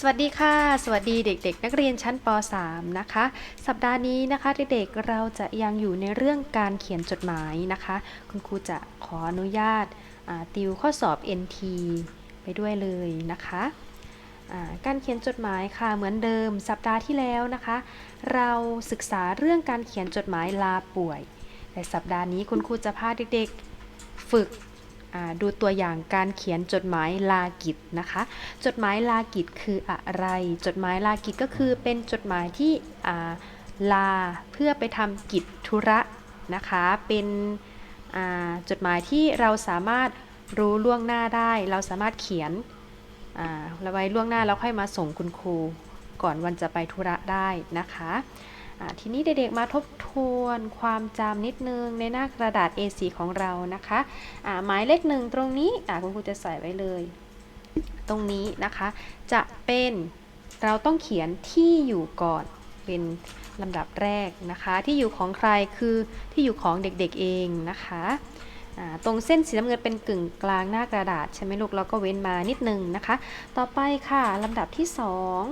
สวัสดีค่ะ สวัสดีเด็ก ๆ นักเรียนชั้นป .3 นะคะ สัปดาห์นี้นะคะเด็กๆเราจะยังอยู่ในเรื่องการเขียนจดหมายนะคะ คุณครูจะขออนุญาตาติวข้อสอบ NT ไปด้วยเลยนะคะาการเขียนจดหมายค่ะเหมือนเดิมสัปดาห์ที่แล้วนะคะ เราศึกษาเรื่องการเขียนจดหมายลาป่วย แต่สัปดาห์นี้คุณครูจะพาเด็กๆ ฝึก ดูตัวอย่างการเขียนจดหมายลากิจนะคะ จดหมายลากิจคืออะไร จดหมายลากิจก็คือเป็นจดหมายที่ลาเพื่อไปทำกิจธุระนะคะ เป็นจดหมายที่เราสามารถรู้ล่วงหน้าได้ เราสามารถเขียนแล้วไว้ล่วงหน้าแล้วค่อยมาส่งคุณครูก่อนวันจะไปธุระได้นะคะ ทีนี้เด็กๆมาทบทวนความจำนิดนึงในหน้ากระดาษ A4 ของเรานะคะหมายเลขหนึ่งตรงนี้คุณครูจะใส่ไว้เลย ตรงนี้นะคะจะเป็นเราต้องเขียนที่อยู่ก่อนเป็นลำดับแรกนะคะ ที่อยู่ของใครคือที่อยู่ของเด็กๆเองนะคะตรงเส้นสีน้ำเงินเป็นกึ่งกลางหน้ากระดาษใช่ไหมลูกเราก็เว้นมานิดนึงนะคะ ต่อไปค่ะลำดับที่สอง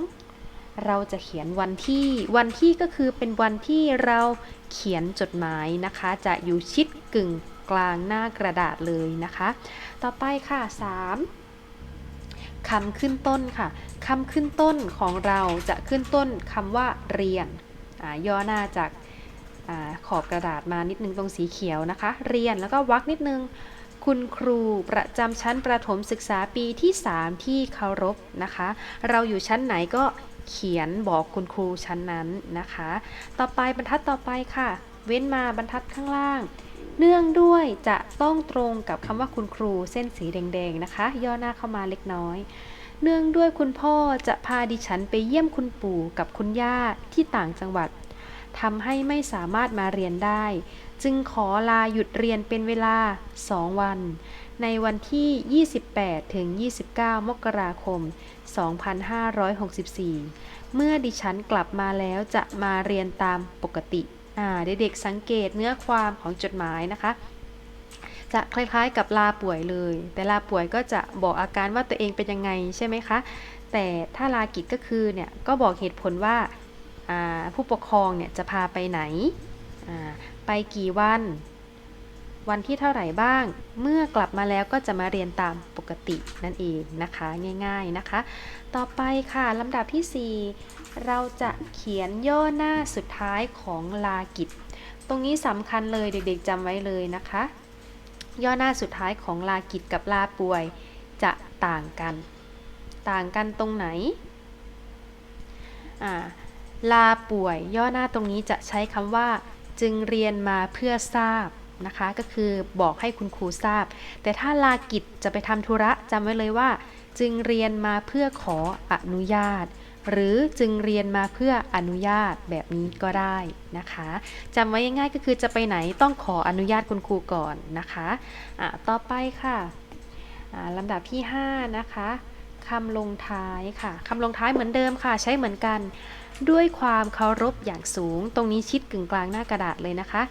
เราจะเขียนวันที่วันที่ก็คือเป็นวันที่เราเขียนจดหมายนะคะ จะอยู่ชิดกึ่งกลางหน้ากระดาษเลยนะคะ ต่อไปค่ะสามคำขึ้นต้นค่ะคำขึ้นต้นของเราจะขึ้นต้นคำว่าเรียนย่อหน้าจากอขอบกระดาษมานิดนึงตรงสีเขียวนะคะ เรียนแล้วก็วรรคนิดนึง คุณครูประจำชั้นประถมศึกษาปีที่ 3 ที่เคารพนะคะ เราอยู่ชั้นไหนก็ เขียนบอกคุณครูชั้นนั้นนะคะ ต่อไปบรรทัดต่อไปค่ะ เว้นมาบรรทัดข้างล่าง เนื่องด้วยจะต้องตรงกับคำว่าคุณครูเส้นสีแดงๆนะคะ ย่อหน้าเข้ามาเล็กน้อย เนื่องด้วยคุณพ่อจะพาดิฉันไปเยี่ยมคุณปู่กับคุณย่าที่ต่างจังหวัดทำให้ไม่สามารถมาเรียนได้ จึงขอลาหยุดเรียนเป็นเวลา 2 วัน ในวันที่ 28 ถึง 29 มกราคม 2564 เมื่อดิฉันกลับมาแล้วจะมาเรียนตามปกติ อ่า เด็กๆสังเกตเนื้อความของจดหมายนะคะ จะคล้ายๆกับลาป่วยเลย แต่ลาป่วยก็จะบอกอาการว่าตัวเองเป็นยังไงใช่ไหมคะ แต่ถ้าลากิจก็คือเนี่ยก็บอกเหตุผลว่าผู้ปกครองเนี่ยจะพาไปไหน ไปกี่วัน วันที่เท่าไหร่บ้าง เมื่อกลับมาแล้วก็จะมาเรียนตามปกตินั่นเองนะคะ ง่ายๆนะคะ ต่อไปค่ะลำดับที่ 4 เราจะเขียนย่อหน้าสุดท้ายของลากิจ ตรงนี้สำคัญเลยเด็กๆจำไว้เลยนะคะ ย่อหน้าสุดท้ายของลากิจกับลาป่วยจะต่างกัน ต่างกันตรงไหนลาป่วยย่อหน้าตรงนี้จะใช้คำว่า จึงเรียนมาเพื่อทราบนะคะ ก็คือบอกให้คุณครูทราบ แต่ถ้าลากิจจะไปทำธุระจำไว้เลยว่า จึงเรียนมาเพื่อขออนุญาต หรือจึงเรียนมาเพื่ออนุญาตแบบนี้ก็ได้นะคะจำไว้ง่ายๆก็คือจะไปไหนต้องขออนุญาตคุณครูก่อนนะคะะต่อไปค่ะลำดับที่ 5 นะคะคำลงท้ายค่ะคำลงท้ายเหมือนเดิมค่ะ ใช้เหมือนกัน ด้วยความเคารพอย่างสูง ตรงนี้ชิดกึ่งกลางหน้ากระดาษเลยนะคะ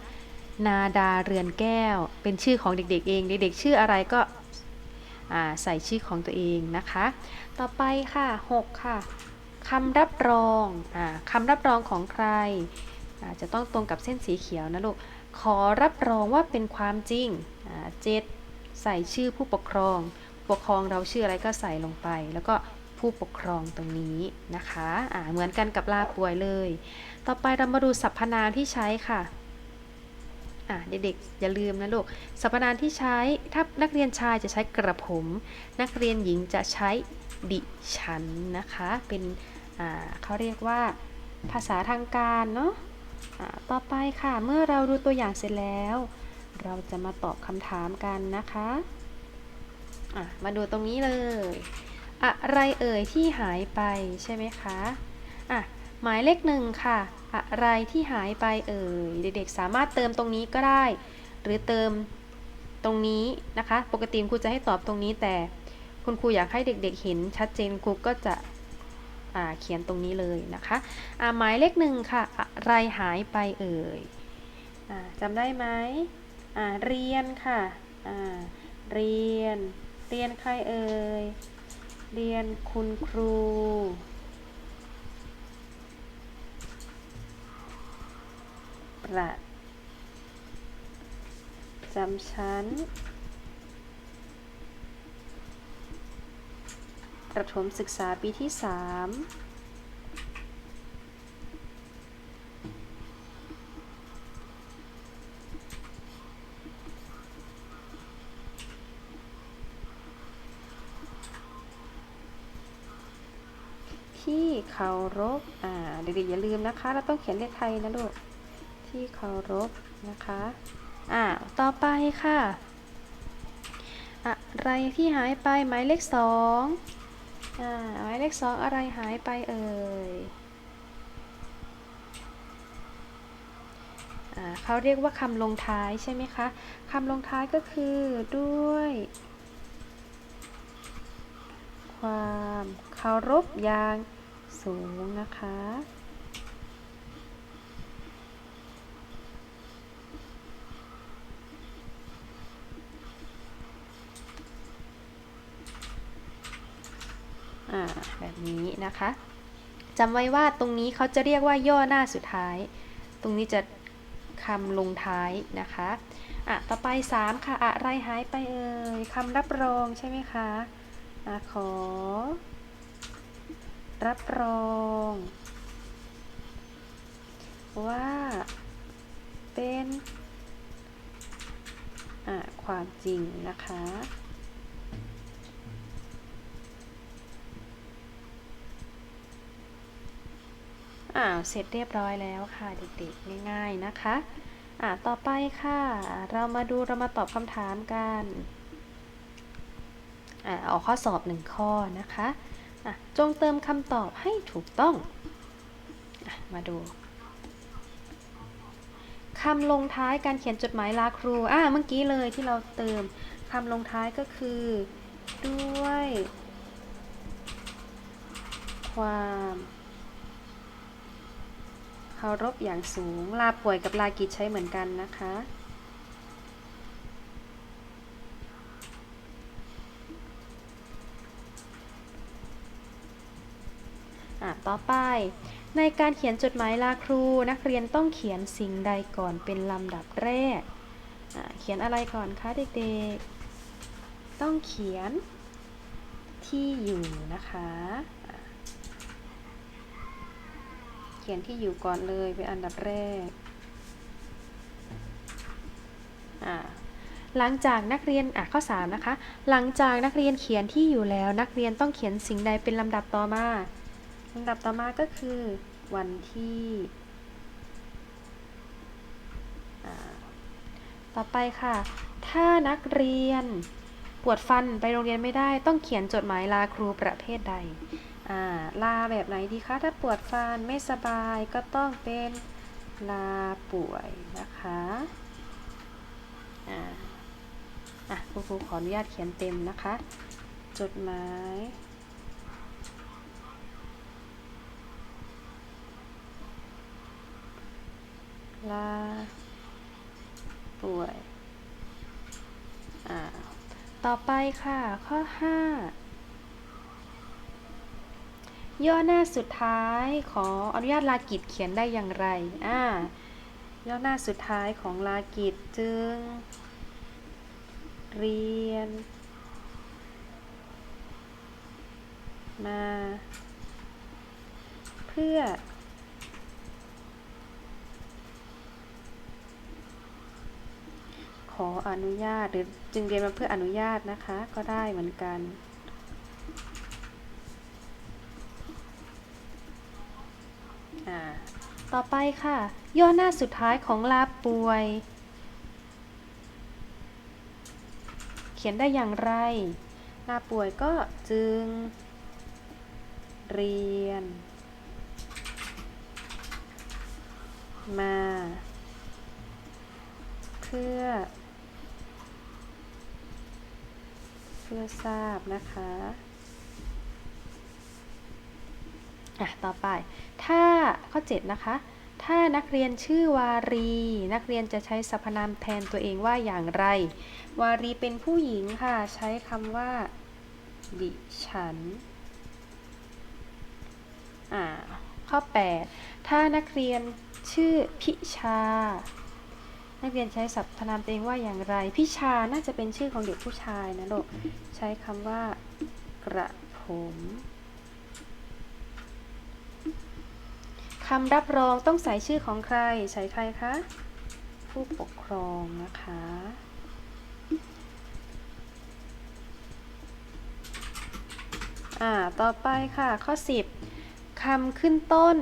นาดาเรือนแก้ว เป็นชื่อของเด็กๆ เอง เด็กๆ ชื่ออะไรก็ใส่ชื่อของตัวเองนะคะ ต่อไปค่ะ 6 ค่ะคำรับรองอคำรับรองของใคร จะต้องตรงกับเส้นสีเขียวนะลูก ขอรับรองว่าเป็นความจริงเจ็ดใส่ชื่อผู้ปกครอง ปกครองเราชื่ออะไรก็ใส่ลงไป แล้วก็ ผู้ปกครองตรงนี้นะคะอ่าเหมือนกันกับลาป่วยเลย ต่อไปเรามาดูสรรพนามที่ใช้ค่ะะเด็กๆอย่าลืมนะลูกสรรพนามที่ใช้ถ้านักเรียนชายจะใช้กระผม นักเรียนหญิงจะใช้ดิฉันนะคะ เป็นเขาเรียกว่าภาษาทางการเนาะอ่าต่อไปค่ะเมื่อเราดูตัวอย่างเสร็จแล้ว เราจะมาตอบคำถามกันนะคะะมาดูตรงนี้เลย อะไรเอ่ยที่หายไปใช่ไหมคะอะหมายเลขหนึ่งค่ะ อะไรที่หายไปเอ่ยเด็กๆ สามารถเติมตรงนี้ก็ได้ หรือเติมตรงนี้นะคะ ปกติครูจะให้ตอบตรงนี้แต่ คุณครูอยากให้เด็กๆ เห็นชัดเจนครูก็จะเขียนตรงนี้เลยนะคะอ่าหมายเลขหนึ่งค่ะ อะไรหายไปเอ่ยอจำได้ไหมอ่าเรียนค่ะอ่าเรียน เรียนใครเอ่ย เรียนคุณครู ประจำชั้น ประถมศึกษาปีที่สาม เคารพอ่าเด็กๆอย่าลืมนะคะ เราต้องเขียนเลขไทยนะลูกที่เคารพนะคะอ่าต่อไปค่ะ อะไรที่หายไปหมายเลขสองอ่าหมายเลขสองอะไรหายไปเอ่ยอ่าเขาเรียกว่าคำลงท้ายใช่ไหมคะคำลงท้ายก็คือด้วย ความเคารพอย่าง สูงนะคะอ่าแบบนี้นะคะจำไว้ว่าตรงนี้เขาจะเรียกว่าย่อหน้าสุดท้าย ตรงนี้จะคำลงท้ายนะคะอะต่อไป 3 ค่ะ อะไรหายไปเอ่ยคำรับรองใช่ไหมคะอะขอ รับรอง ว่า เป็นความจริงนะคะ อ่าเสร็จเรียบร้อยแล้วค่ะเด็กๆ ง่ายๆนะคะ อ่าต่อไปค่ะ เรามาดูเรามาตอบคำถามกัน อ่าออกข้อสอบหนึ่งข้อนะคะ จงเติมคำตอบให้ถูกต้องอมาดูคำลงท้ายการเขียนจดหมายลาครู อ่า เมื่อกี้เลยที่เราเติมคำลงท้ายก็คือ ด้วย ความเคารพอย่างสูง ลาป่วยกับลากิจใช้เหมือนกันนะคะ ต่อไป ในการเขียนจดหมายลาครู นักเรียนต้องเขียนสิ่งใดก่อนเป็นลำดับแรก เขียนอะไรก่อนคะเด็กๆ ต้องเขียนที่อยู่นะคะะเขียนที่อยู่ก่อนเลยเป็นอันดับแรก อะหลังจากนักเรียนอะข้อ3นะคะ หลังจากนักเรียนเขียนที่อยู่แล้ว นักเรียนต้องเขียนสิ่งใดเป็นลำดับต่อมา ลำดับต่อมาก็คือวันที่ ต่อไปค่ะ ถ้านักเรียนปวดฟันไปโรงเรียนไม่ได้ ต้องเขียนจดหมายลาครูประเภทใด ลาแบบไหนดีคะ ถ้าปวดฟันไม่สบายก็ต้องเป็นลาป่วยนะคะอ่าอะคุณครูขออนุญาตเขียนเต็มนะคะ จดหมาย ลา ป่วย อ่า ต่อไปค่ะ ข้อ 5 ย่อหน้าสุดท้ายขออนุญาตลากิจเขียนได้อย่างไร อ่า ย่อหน้าสุดท้ายของลากิจจึง เรียน มา เพื่อ ขออนุญาตหรือจึงเรียนมาเพื่ออนุญาตนะคะ ก็ได้เหมือนกัน ต่อไปค่ะ ย่อหน้าสุดท้ายของลาป่วย เขียนได้อย่างไร ลาป่วยก็จึง เรียน มา เพื่อ เพื่อทราบนะคะอะต่อไป ถ้าข้อ 7 นะคะ ถ้านักเรียนชื่อวารี นักเรียนจะใช้สรรพนามแทนตัวเองว่าอย่างไร วารีเป็นผู้หญิงค่ะ ใช้คำว่า ดิฉัน อ่า ข้อ 8 ถ้านักเรียนชื่อพิชา นักเรียนใช้สรรพนามตัวเองว่าอย่างไร พิชาน่าจะเป็นชื่อของเด็กผู้ชายนะลูกใช้คำว่ากระผมคำรับรองต้องใส่ชื่อของใคร ใส่ใครคะ ผู้ปกครองนะคะ อ่า ต่อไปค่ะ ข้อ 10 คำขึ้นต้น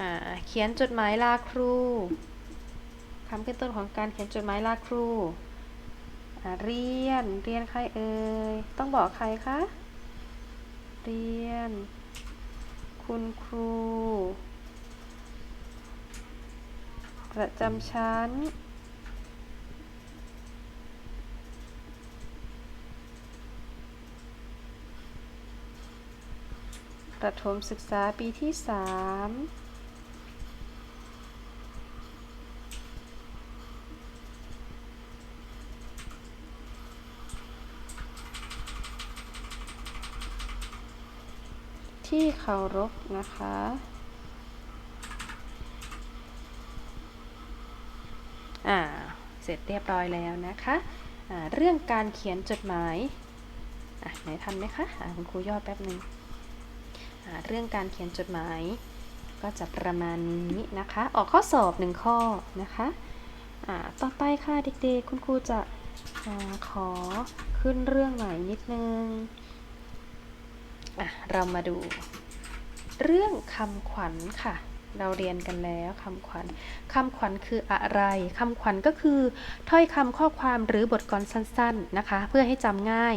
อ่า เขียนจดหมายลาครู คำขึ้นต้นของการเขียนจดหมายลาครู เรียน เรียนใครเอ่ย ต้องบอกใครคะ เรียน คุณครู ประจำชั้น ประถมศึกษาปีที่3 ที่เคารพนะคะ อ่า เสร็จเรียบร้อยแล้วนะคะอ่าเรื่องการเขียนจดหมาย อะไหนทันไหมคะอ่าคุณครูย่อแป๊บหนึ่งเรื่องการเขียนจดหมาย ก็จะประมาณนี้นะคะ ออกข้อสอบหนึ่งข้อนะคะอ่าต่อไปค่ะเด็กๆ คุณครูจะอขอขึ้นเรื่องใหม่นิดนึง อะเรามาดู เรื่องคำขวัญค่ะ เราเรียนกันแล้วคำขวัญคำขวัญคืออะไรคำขวัญก็คือ ถ้อยคำข้อความหรือบทกลอนสั้นๆนะคะ เพื่อให้จำง่าย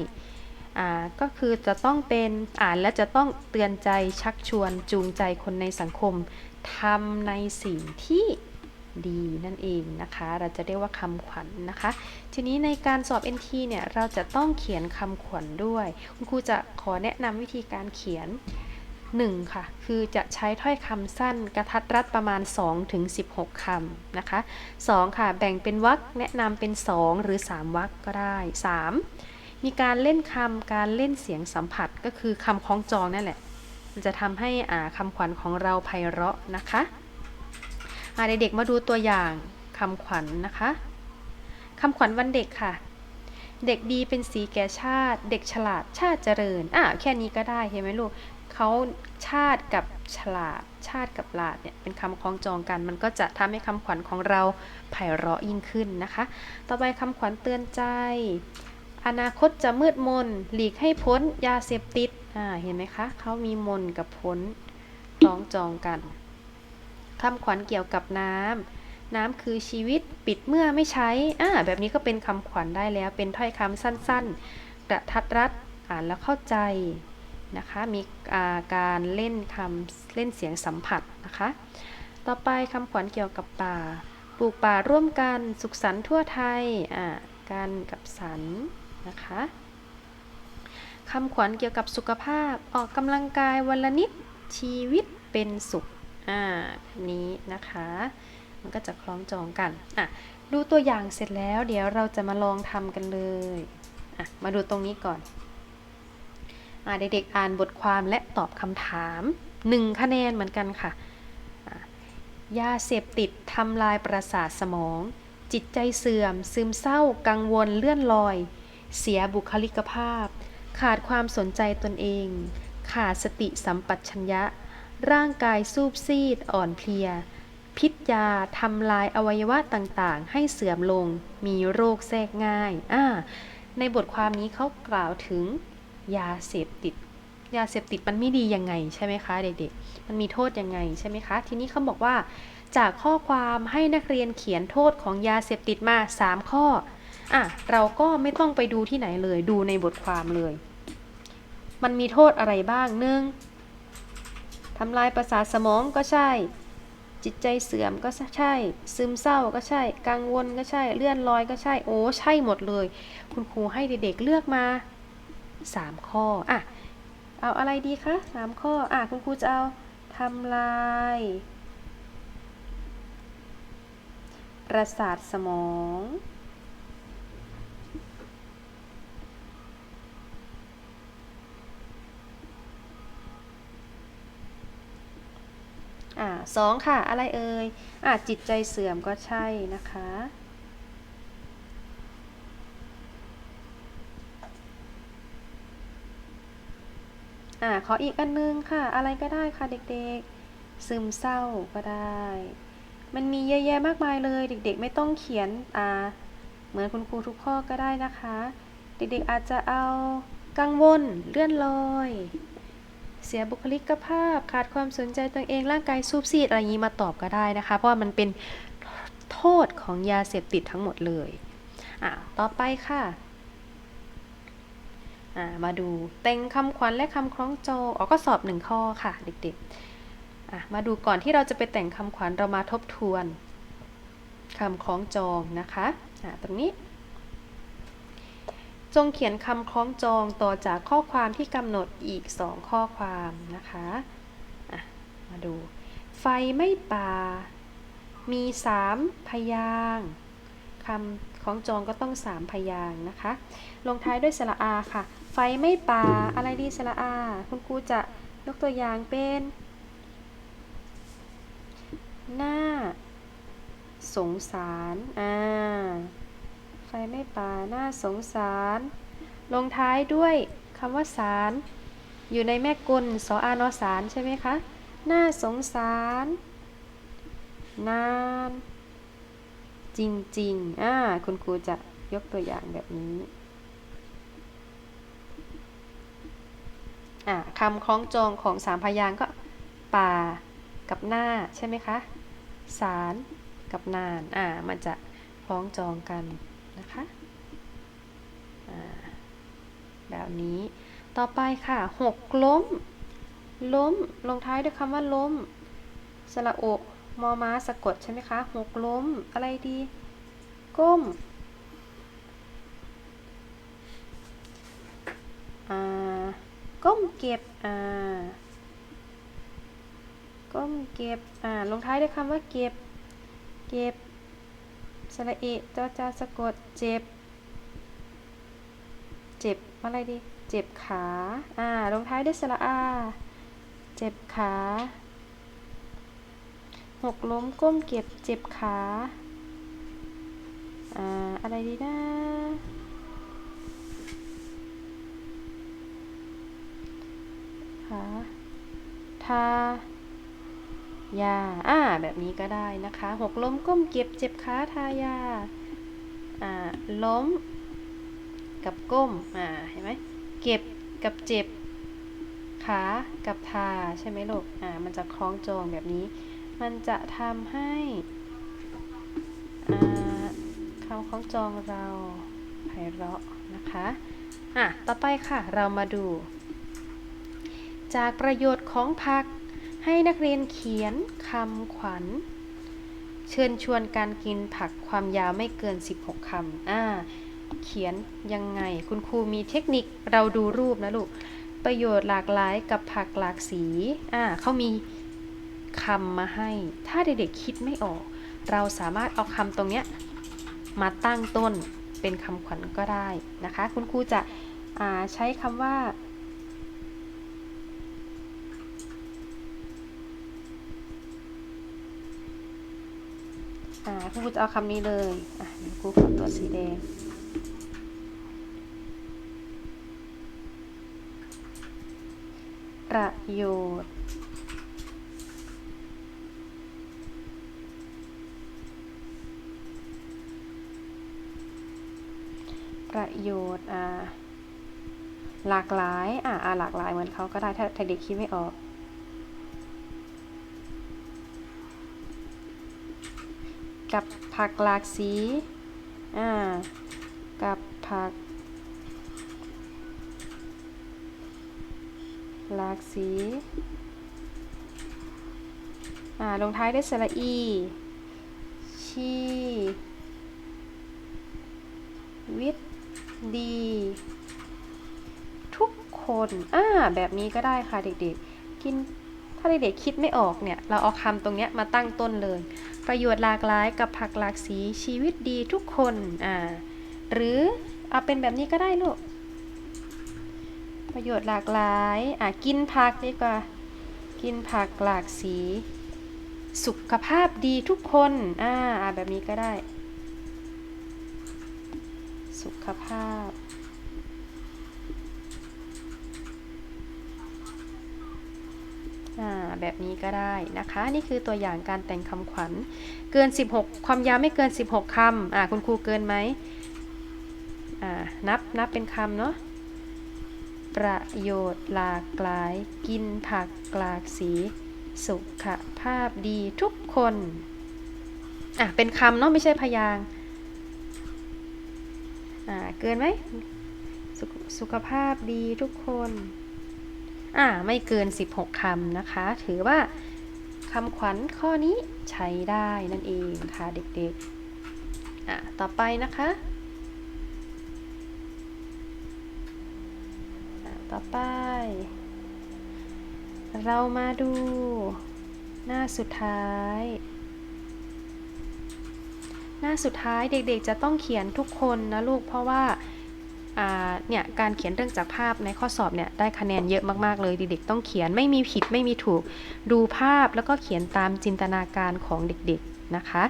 อ่าก็คือจะต้องเป็นอ่านและจะต้องเตือนใจชักชวนจูงใจคนในสังคมทำในสิ่งที่ ดีนั่นเองนะคะ เราจะเรียกว่าคำขวัญนะคะ ทีนี้ในการสอบ NT เนี่ยเราจะต้องเขียนคำขวัญด้วย คุณครูจะขอแนะนำวิธีการเขียน 1 ค่ะ คือจะใช้ถ้อยคำสั้นกระทัดรัดประมาณ2ถึงคำนะคะ 2 ค่ะ แบ่งเป็นวรรคแนะนำเป็น 2 หรือ 3วรรคก็ได้ 3 มีการเล่นคำการเล่นเสียงสัมผัสก็คือคำคล้องจองนั่นแหละ มันจะทำให้อ่าคำขวัญของเราไพเราะนะคะ เด็กๆมาดูตัวอย่างคำขวัญนะคะคำขวัญวันเด็กค่ะ เด็กดีเป็นสีแก่ชาติ เด็กฉลาดชาติเจริญอะแค่นี้ก็ได้เห็นไหมลูกเขาชาติกับฉลาด ชาติกับหลาดเนี่ยเป็นคำคล้องจองกัน มันก็จะทำให้คำขวัญของเราไพเราะยิ่งขึ้นนะคะ ต่อไปคำขวัญเตือนใจ อนาคตจะมืดมน หลีกให้พ้นยาเสพติดอ่าเห็นไหมคะเขามีมนกับพ้นคล้องจองกัน คำขวัญเกี่ยวกับน้ำ น้ำคือชีวิตปิดเมื่อไม่ใช้ อ่า แบบนี้ก็เป็นคำขวัญได้แล้ว เป็นถ้อยคำสั้นๆ กระทัดรัด อ่านแล้วเข้าใจนะคะ มีาการเล่นคำเล่นเสียงสัมผัสนะคะ ต่อไปคำขวัญเกี่ยวกับป่า ปลูกป่าร่วมกัน สุขสันต์ทั่วไทย อ่า การกับสันนะคะคำขวัญเกี่ยวกับสุขภาพ ออกกำลังกายวันละนิดชีวิตเป็นสุข อ่าแบบนี้นะคะ มันก็จะคล้องจองกันอะดูตัวอย่างเสร็จแล้ว เดี๋ยวเราจะมาลองทำกันเลยอะมาดูตรงนี้ก่อนอ่าเด็กๆอ่านบทความและตอบคำถาม 1 คะแนนเหมือนกันค่ะอะยาเสพติดทำลายประสาทสมอง จิตใจเสื่อม ซึมเศร้า กังวลเลื่อนลอย เสียบุคลิกภาพ ขาดความสนใจตนเอง ขาดสติสัมปชัญญะ ร่างกายสูบซีดอ่อนเพลีย พิษยาทำลายอวัยวะต่างๆ ให้เสื่อมลง มีโรคแทรกง่ายอ่าในบทความนี้เขากล่าวถึงยาเสพติด ยาเสพติดมันไม่ดียังไงใช่ไหมคะเด็กๆ มันมีโทษยังไงใช่ไหมคะ ทีนี้เขาบอกว่า จากข้อความให้นักเรียนเขียนโทษของยาเสพติดมา 3 ข้ออะเราก็ไม่ต้องไปดูที่ไหนเลย ดูในบทความเลย มันมีโทษอะไรบ้างหนึ่ง ทำลายประสาทสมองก็ใช่ จิตใจเสื่อมก็ใช่ ซึมเศร้าก็ใช่ กังวลก็ใช่ เลื่อนลอยก็ใช่ โอ้ใช่หมดเลย คุณครูให้เด็กๆเลือกมา 3 ข้ออะเอาอะไรดีคะ3ข้ออะคุณครูจะเอาทำลาย ประสาทสมอง อะ สองค่ะ อะไรเอ่ยอะจิตใจเสื่อมก็ใช่นะคะ อ่าขออีกอันนึงค่ะ อะไรก็ได้ค่ะเด็กๆ ซึมเศร้าก็ได้ มันมีเยอะแยะมากมายเลย เด็ก ๆ ไม่ต้องเขียนอ่าเหมือนคุณครูทุกข้อก็ได้นะคะ เด็กๆอาจจะเอากังวลเลื่อนลอย เสียบุคลิกภาพ ขาดความสนใจตัวเองร่างกายซูบซีดอะไรอย่างนี้มาตอบก็ได้นะคะ เพราะว่ามันเป็นโทษของยาเสพติดทั้งหมดเลยอะต่อไปค่ะอ่ามาดูเต็งคำขวัญและคำคล้องโจองอกก็สอบหนึ่งข้อค่ะเด็กๆอะมาดูก่อนที่เราจะไปแต่งคำขวัญเรามาทบทวนคำคล้องจองนะคะอะตรงนี้ จงเขียนคำคล้องจองต่อจากข้อความที่กำหนดอีก 2 ข้อความนะคะะมาดู ไฟไม่ป่า มี 3 พยางคำคล้องจองก็ต้อง 3 พยางนะคะ ลงท้ายด้วยสระอาค่ะ ไฟไม่ป่า อะไรดีสระอา คุณครูจะยกตัวอย่างเป็น หน้า สงสาร อ่า ไฟไม่ป่าน้าสงสาร ลงท้ายด้วยคำว่าสาร อยู่ในแม่กุลสออานอสารใช่ไหมคะน้าสงสาร นาน จริงๆอ่าคุณครูจะยกตัวอย่างแบบนี้อ่าคำคล้องจองของสามพยางก็ป่ากับหน้าใช่ไหมคะ สารกับนาน อ่า มันจะคล้องจองกัน นะคะแบบนี้ต่อไปค่ะหกล้ม ล้ม ลงท้ายด้วยคำว่าล้ม สระโอมอม้าสะกดใช่ไหมคะหกล้ม อะไรดี ก้มก้มเก็บก้มเก็บลงท้ายด้วยคำว่าเก็บ เก็บ สระเอจอจาสะกดเจ็บ เจ็บอะไรดี เจ็บขา อ่า ลงท้ายด้วยสระอา เจ็บขา หกล้มก้มเก็บ เจ็บขา อ่า อะไรดีนะ ขา ทา ยา อ่า แบบนี้ก็ได้นะคะ หกล้มก้มเก็บเจ็บขาทายา อ่า ล้ม กับก้ม อ่า เห็นไหม เก็บกับเจ็บ ขากับทา ใช่ไหมลูก อ่า มันจะคล้องจองแบบนี้ มันจะทำให้ อ่าคำคล้องจองเราไพเราะนะคะ อะ ต่อไปค่ะ เรามาดู จากประโยชน์ของผัก ให้นักเรียนเขียนคำขวัญ เชิญชวนการกินผักความยาวไม่เกิน 16คำอ่าเขียนยังไง คุณครูมีเทคนิคเราดูรูปนะลูก ประโยชน์หลากหลายกับผักหลากสีอ่าเขามีคำมาให้ ถ้าเด็กๆคิดไม่ออก เราสามารถเอาคำตรงเนี้ยมาตั้งต้นเป็นคำขวัญก็ได้นะคะ คุณครูจะใช้คำว่า อ่า ครูจะเอาคำนี้เลยอะครูขอตัวสีแดงประโยชน์ ประโยชน์ อ่า หลากหลาย อ่าอ่าหลากหลายเหมือนเขาก็ได้ถ้าเด็กคิดไม่ออก กับผักหลากสีอ่ากับผัก หลากสีอ่าลงท้ายด้วยสระอี ชีวิตดี ทุกคนอ่าแบบนี้ก็ได้ค่ะเด็กๆ กินถ้าเด็กๆคิดไม่ออกเนี่ย เราเอาคำตรงเนี้ยมาตั้งต้นเลย ประโยชน์หลากหลายกับผักหลากสีชีวิตดีทุกคนอ่าหรือเอาเป็นแบบนี้ก็ได้ลูก ประโยชน์หลากหลายอะกินผักดีกว่า กินผักหลากสี สุขภาพดีทุกคนอ่าอ่าแบบนี้ก็ได้ สุขภาพ อ่า แบบนี้ก็ได้นะคะ นี่คือตัวอย่างการแต่งคำขวัญ เกิน 16 ความยาวไม่เกิน 16คำอ่าคุณครูเกินไหมอ่านับนับเป็นคำเนาะประโยชน์หลากหลาย กินผักหลากสี สุขภาพดีทุกคนอะเป็นคำเนาะไม่ใช่พยางอ่าเกินไหมสสุขภาพดีทุกคน อ่าไม่เกิน 16คำนะคะ ถือว่าคำขวัญข้อนี้ใช้ได้นั่นเองค่ะเด็กๆอะต่อไปนะคะต่อไป เรามาดูหน้าสุดท้าย หน้าสุดท้ายเด็กๆจะต้องเขียนทุกคนนะลูกเพราะว่า เนี่ยการเขียนเรื่องจากภาพในข้อสอบเนี่ยได้คะแนนเยอะมากๆเลยเด็กๆต้องเขียนไม่มีผิดไม่มีถูกดูภาพแล้วก็เขียนตามจินตนาการของเด็กๆนะคะ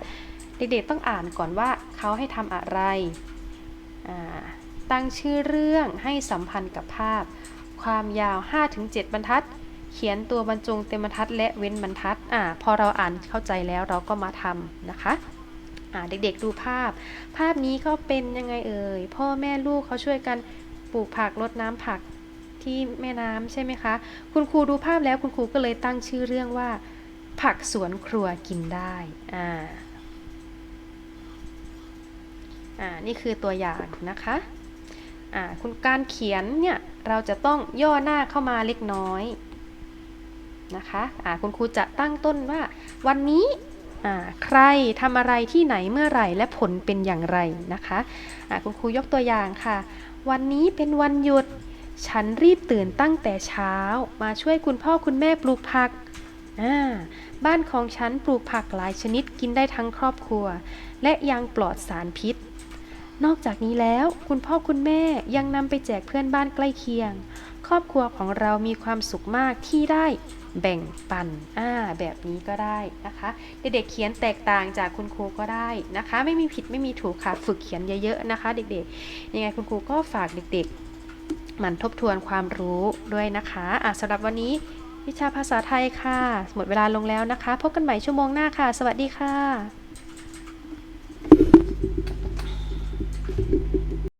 เด็กๆต้องอ่านก่อนว่าเขาให้ทำอะไร ตั้งชื่อเรื่องให้สัมพันธ์กับภาพ ความยาว 5-7 บรรทัด เขียนตัวบรรจงเต็มบรรทัด และเว้นบรรทัดอ่าพอเราอ่านเข้าใจแล้วเราก็มาทำนะคะ เด็กๆดูภาพ ภาพนี้ก็เป็นยังไงเอ่ย พ่อแม่ลูกเขาช่วยกันปลูกผักรดน้ำผักที่แม่น้ำใช่ไหมคะ คุณครูดูภาพแล้วคุณครูก็เลยตั้งชื่อเรื่องว่า ผักสวนครัวกินได้ อ่า อ่า นี่คือตัวอย่างนะคะ อ่า คุณการเขียนเนี่ยเราจะต้องย่อหน้าเข้ามาเล็กน้อยนะคะ อ่า คุณครูจะตั้งต้นว่า วันนี้ ใครทำอะไรที่ไหนเมื่อไหร่และผลเป็นอย่างไรนะคะอ่าคุณครูยกตัวอย่างค่ะ วันนี้เป็นวันหยุด ฉันรีบตื่นตั้งแต่เช้า มาช่วยคุณพ่อคุณแม่ปลูกผัก บ้านของฉันปลูกผักหลายชนิดกินได้ทั้งครอบครัว และยังปลอดสารพิษ นอกจากนี้แล้วคุณพ่อคุณแม่ยังนำไปแจกเพื่อนบ้านใกล้เคียง ครอบครัวของเรามีความสุขมากที่ได้ แบ่งปันอ่าแบบนี้ก็ได้นะคะเด็กๆเขียนแตกต่างจากคุณครูก็ได้นะคะ ไม่มีผิดไม่มีถูกค่ะฝึกเขียนเยอะๆนะคะ เด็กๆ ยังไงคุณครูก็ฝากเด็กๆหมั่นทบทวนความรู้ด้วยนะคะอะสำหรับวันนี้วิชาภาษาไทยค่ะ หมดเวลาลงแล้วนะคะ พบกันใหม่ชั่วโมงหน้าค่ะ สวัสดีค่ะ